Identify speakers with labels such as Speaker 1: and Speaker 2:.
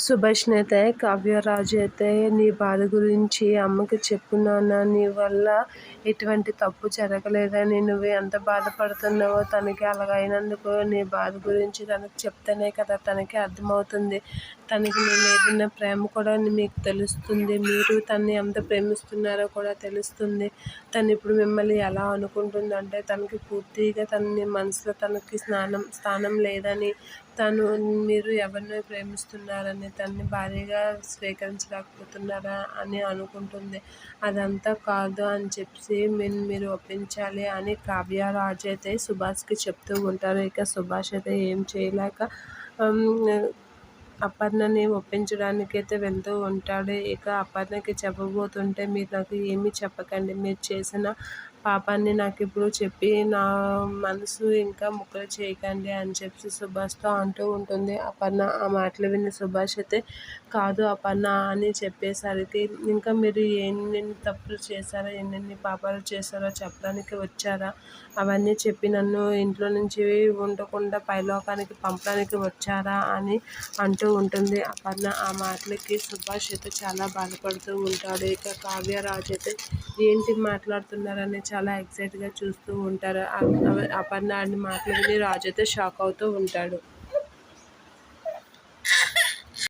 Speaker 1: సుభాష్ని అయితే కావ్యరాజు అయితే నీ బాధ గురించి అమ్మకి చెప్పు నాన్న నీ వల్ల ఎటువంటి తప్పు జరగలేదని నువ్వు ఎంత బాధపడుతున్నావో తనకి అలాగైనందుకు నీ బాధ గురించి తనకు చెప్తేనే కదా తనకి అర్థమవుతుంది. తనకి నీ మీద ఉన్న ప్రేమ కూడా మీకు తెలుస్తుంది. మీరు తన్ని ఎంత ప్రేమిస్తున్నారో కూడా తెలుస్తుంది. తను ఇప్పుడు మిమ్మల్ని ఎలా అనుకుంటుందంటే తనకి పూర్తిగా తనని మనసులో తనకి స్నానం స్థానం లేదని తను మీరు ఎవరిని ప్రేమిస్తున్నారని తనని భార్యగా స్వీకరించలేకపోతున్నారా అని అనుకుంటుంది. అదంతా కాదు అని చెప్పి మీరు మీరు ఒప్పించాలి అని కావ్య రాజు అయితే సుభాష్కి చెప్తూ ఉంటారు. ఇక సుభాష్ అయితే ఏం చేయలేక అపర్ణని ఒప్పించడానికి అయితే వెళ్తూ ఉంటాడు. ఇక అపర్ణకి చెప్పబోతుంటే మీరు నాకు ఏమీ చెప్పకండి. మీరు చేసిన పాపాన్ని నాకు ఇప్పుడు చెప్పి నా మనసు ఇంకా ముక్కలు చేయకండి అని చెప్పి సుభాష్తో అంటూ ఉంటుంది. అపర్ణ ఆ మాటలు విన్న సుభాష్ అయితే కాదు అపర్ణ అని చెప్పేసరికి ఇంకా మీరు ఎన్నెన్ని తప్పులు చేశారో ఎన్నెన్ని పాపాలు చేశారో చెప్పడానికి వచ్చారా? అవన్నీ చెప్పి నన్ను ఇంట్లో నుంచి ఉండకుండా పైలోకానికి పంపడానికి వచ్చారా? అని అంటూ ఉంటుంది. అపర్ణ ఆ మాటలకి సుభాష్ అయితే చాలా బాధపడుతూ ఉంటాడు. ఇక కావ్యరాజు అయితే ఏంటి మాట్లాడుతున్నారని చాలా ఎక్సైట్గా చూస్తూ ఉంటారు. అపర్ణ అన్ని మాట్లాడి రాజుతో రాజు అయితే షాక్ అవుతూ ఉంటాడు.